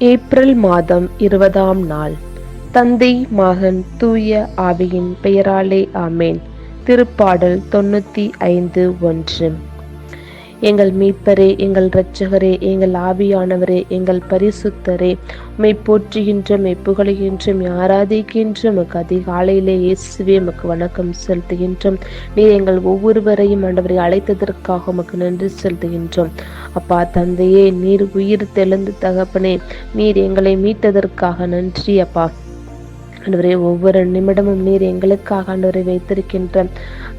April மாதம் இருபதாம் நாள். தந்தை மகன் தூய ஆவியின் பெயராலே ஆமேன். திருப்பாடல் தொண்ணூற்றி ஐந்து ஒன்று. எங்கள் மீட்பரே எங்கள் இரட்சகரே எங்கள் ஆவியானவரே எங்கள் பரிசுத்தரே. உம்மை போற்றுகின்ற மெய் புகழுகின்றோம் ஆராதிக்கின்ற உமக்கு அதிகாலையிலே இயேசுவே உமக்கு வணக்கம் செலுத்துகின்றோம். நீர் எங்கள் ஒவ்வொருவரையும் ஆண்டவரை அழைத்ததற்காக உமக்கு நன்றி செலுத்துகின்றோம். அப்பா தந்தையே நீர் உயிர் தெளிந்து தகப்பனே நீர் எங்களை மீட்டதற்காக நன்றி அப்பா. ஆண்டவரே ஒவ்வொரு நிமிடமும் நீர் எங்களுக்காக ஆண்டவரை வைத்திருக்கின்ற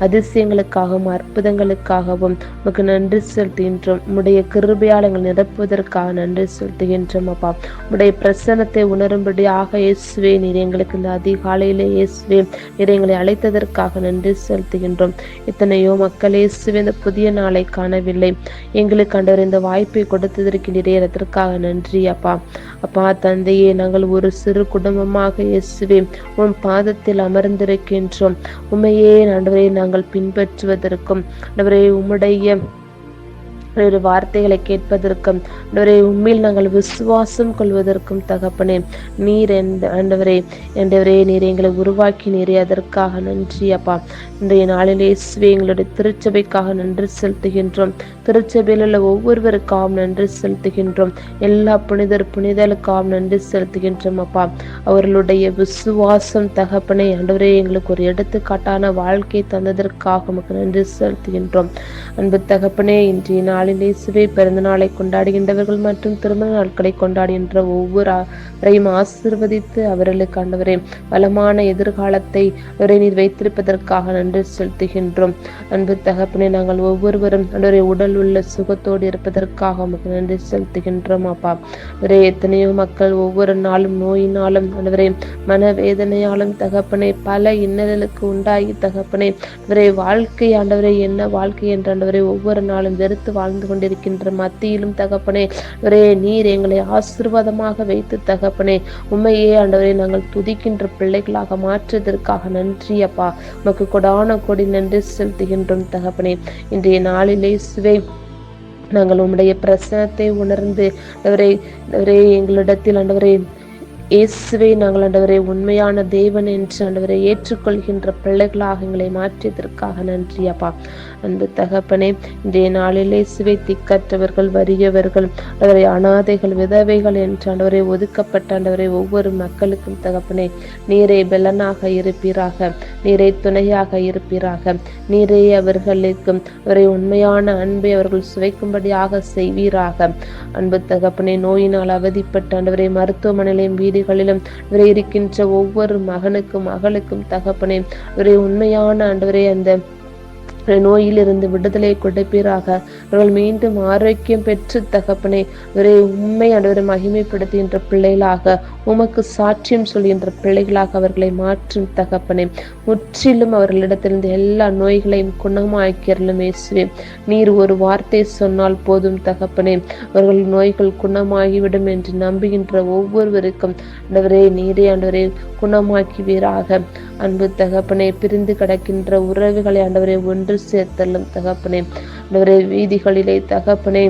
அதிசயங்களுக்காகவும் அற்புதங்களுக்காகவும் உமக்கு நன்றி செலுத்துகின்றோம். உம்முடைய கிருபையால் எங்கள் நிரப்புவதற்காக நன்றி செலுத்துகின்றோம் அப்பா. உம்முடைய பிரசன்னத்தை உணரும்படியாக இயேசுவே நீர் எங்களுக்கு இந்த அதிகாலையிலே இயேசுவே நீர் எங்களை அழைத்ததற்காக நன்றி செலுத்துகின்றோம். எத்தனையோ மக்கள் இயேசுவே இந்த புதிய நாளை காணவில்லை. எங்களுக்கு ஆண்டவர் இந்த வாய்ப்பை கொடுத்ததற்கு நிறைய நன்றி அப்பா. அப்பா தந்தையே நாங்கள் ஒரு சிறு குடும்பமாக இயேசுவே உன் பாதத்தில் அமர்ந்திருக்கின்றோம். உண்மையே ஆண்டவரை நாங்கள் பின்பற்றுவதற்கும் ஆண்டவரே உம்முடைய ஒரு வார்த்தைகளை கேட்பதற்கும் ஆண்டவரே உண்மையில் நாங்கள் விசுவாசம் கொள்வதற்கும் தகப்பனே நீர் எந்த ஆண்டவரே ஆண்டவரே நீர் எங்களை உருவாக்கி நீரே அதற்காக நன்றி அப்பா. இன்றைய நாளிலே இயேசுவே எங்களுடைய திருச்சபைக்காக நன்றி செலுத்துகின்றோம். திருச்சபையில் உள்ள ஒவ்வொருவருக்காகவும் நன்றி செலுத்துகின்றோம். எல்லா புனிதர் புனிதலுக்காகவும் நன்றி செலுத்துகின்றோம் அப்பா. அவர்களுடைய விசுவாசம் தகப்பனே ஆண்டவரே எங்களுக்கு ஒரு எடுத்துக்காட்டான வாழ்க்கை தந்ததற்காக உமக்கு நன்றி செலுத்துகின்றோம். அன்பு தகப்பனே இன்றைய நாளில் இயேசுவை பிறந்த நாளை கொண்டாடுகின்றவர்கள் மற்றும் திருமண நாட்களை கொண்டாடுகின்ற ஒவ்வொருவரையும் ஆசிர்வதித்து அவர்களுக்கு ஆண்டவரே வளமான எதிர்காலத்தை அவரை நீர் வைத்திருப்பதற்காக நன்றி செலுத்துகின்றோம். அன்பு தகப்பனை நாங்கள் ஒவ்வொருவரும் ஆண்டவரை உடல் உள்ள சுகத்தோடு இருப்பதற்காக உமக்கு நன்றி செலுத்துகின்றோம் அப்பா. அவரே எத்தனையோ மக்கள் ஒவ்வொரு நாளும் நோயினாலும் ஆண்டவரே மனவேதனையாலும் தகப்பனை பல இன்னல்களுக்கு உண்டாகி தகப்பனை இவரை வாழ்க்கை ஆண்டவரை என்ன வாழ்க்கை என்ற ஆண்டவரை ஒவ்வொரு நாளும் வெறுத்து வாழ்ந்து கொண்டிருக்கின்ற மத்தியிலும் தகப்பனே. ஒரே நீர் எங்களை ஆசிர்வாதமாக வைத்து தகப்பனே. உண்மையே ஆண்டவரை நாங்கள் துதிக்கின்ற பிள்ளைகளாக மாற்றுவதற்காக நன்றி அப்பா. உமக்கு கொடான கொடி நன்றி செலுத்துகின்றோம் தகப்பனே. இன்றைய நாளிலே சுவை நாங்கள் உம்முடைய பிரசனத்தை உணர்ந்து அவரை அவரே எங்களிடத்தில் ஆண்டவரை இயேசுவை நாங்கள் ஆண்டவரை உண்மையான தேவன் என்று ஆண்டவரை ஏற்றுக்கொள்கின்ற பிள்ளைகளாக எங்களை மாற்றியதற்காக நன்றி அப்பா. அன்பு தகப்பனே இன்றைய நாளில் இயேசுவை திக்கற்றவர்கள் வறியவர்கள் அவரை அனாதைகள் விதவைகள் என்று ஆண்டவரை ஒதுக்கப்பட்ட ஆண்டவரை ஒவ்வொரு மக்களுக்கும் தகப்பனே நீரை பெலனாக இருப்பீராக நீரை துணையாக இருப்பீராக நீரே அவர்களுக்கு அவரை உண்மையான அன்பை அவர்கள் சுவைக்கும்படியாக செய்வீராக. அன்பு தகப்பனே நோயினால் அவதிப்பட்ட ஆண்டவரை வீடு பகுதிகளிலும் இவரை இருக்கின்ற ஒவ்வொரு மகனுக்கும் மகளுக்கும் தகப்பனே இவரை உண்மையான ஆண்டவரே அந்த நோயிலிருந்து விடுதலை கொடுப்பீராக. அவர்கள் மீண்டும் ஆரோக்கியம் பெற்று தகப்பனே அவரை உண்மை அனைவரும் மகிமைப்படுத்துகின்ற பிள்ளைகளாக உமக்கு சாட்சியம் சொல்கின்ற பிள்ளைகளாக அவர்களை மாற்றும் தகப்பனே. முற்றிலும் அவர்களிடத்திலிருந்து எல்லா நோய்களையும் குணமாக்கிறலும் இயேசுவே. நீர் ஒரு வார்த்தை சொன்னால் போதும் தகப்பனே. அவர்கள் நோய்கள் குணமாகிவிடும் என்று நம்புகின்ற ஒவ்வொருவருக்கும் ஆண்டவரே நீரே ஆண்டவரே குணமாக்குவீராக. அன்பு தகப்பனே பிரிந்து கிடக்கின்ற உறவுகளை ஆண்டவரை ஒன்று சேர்த்தலும் தகப்பனே. ஆண்டவரே வீதிகளிலே தகப்பனே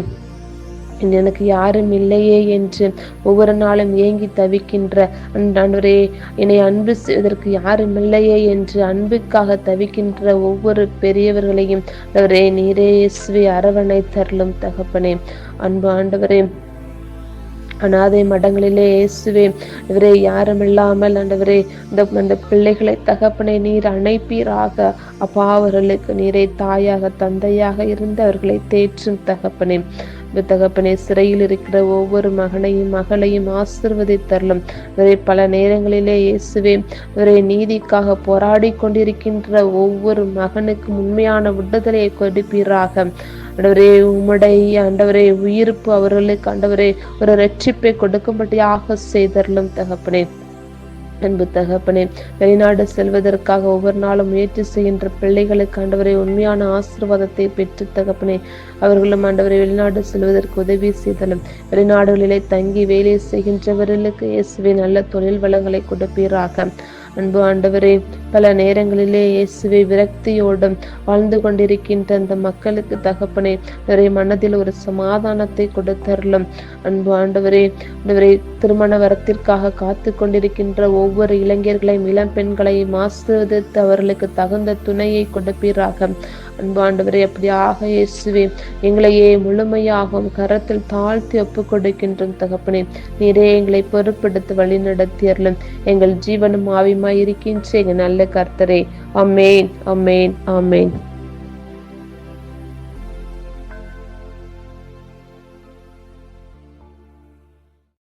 எனக்கு யாரும் இல்லையே என்று ஒவ்வொரு நாளும் ஏங்கி தவிக்கின்ற ஆண்டவரே என்னை அன்பு செய்வதற்கு யாரும் இல்லையே என்று அன்புக்காக தவிக்கின்ற ஒவ்வொரு பெரியவர்களையும் ஆண்டவரே நீரே அரவணை தரலும் தகப்பனே. அன்பு ஆண்டவரே அனாதை மடங்களிலே இயேசுவே. இவரே யாருமில்லாமல் ஆண்டவரே இந்த அந்த பிள்ளைகளை தகப்பனை நீர் அணைப்பீராக. அப்பா அவர்களுக்கு நீரை தாயாக தந்தையாக இருந்து அவர்களை தேற்றும் தகப்பனே. தகப்பனே சிறையில் இருக்கிற ஒவ்வொரு மகனையும் மகளையும் ஆசிர்வதித்தரலும் இவரை பல நேரங்களிலே இயேசுவே இவரை நீதிக்காக போராடி கொண்டிருக்கின்ற ஒவ்வொரு மகனுக்கும் உண்மையான விடுதலையை கொடுப்பீராக. ஆண்டவரே உம்முடைய ஆண்டவரே உயிர்ப்பு அவர்களுக்கு ஆண்டவரே ஒரு ரட்சிப்பை கொடுக்கும்படியாக செய்தரலும் தகப்பனே. அன்பு தகப்பனே வெளிநாடு செல்வதற்காக ஒவ்வொரு நாளும் முயற்சி செய்கின்ற பிள்ளைகளுக்கு ஆண்டவரை உண்மையான ஆசீர்வாதத்தை பெற்று தகப்பனே அவர்களும் ஆண்டவரை வெளிநாடு செல்வதற்கு உதவி செய்தலும். வெளிநாடுகளிலே தங்கி வேலை செய்கின்றவர்களுக்கு இயேசுவை நல்ல தொழில் வளங்களை கொடுப்பீராக. அன்பு ஆண்டவரே பல நேரங்களிலே இயேசுவை விரக்தியோடும் வாழ்ந்து கொண்டிருக்கின்ற அந்த மக்களுக்கு தகப்பனே நிறைய மனதில் ஒரு சமாதானத்தை கொடுத்தருளும் அன்பு ஆண்டவரே ஆண்டவரே திருமண வரத்திற்காக காத்து கொண்டிருக்கின்ற ஒவ்வொரு இளைஞர்களையும் இளம் பெண்களையும் ஆசிர்வதித்து அவர்களுக்கு தகுந்த துணையை கொடுப்பீராக. அன்பு ஆண்டவரே அப்படியாக இயேசுவே எங்களையே முழுமையாகவும் கரத்தில் தாழ்த்தி ஒப்பு கொடுக்கின்றோம் தகப்பனே நீரே எங்களை பொறுப்பெடுத்து வழி நடத்தியறலும் எங்கள் ஜீவனும் ஆவியுமாய் இருக்கின்ற எங்கள் நல்ல கர்த்தரே. அமேன் அமேன் அமேன்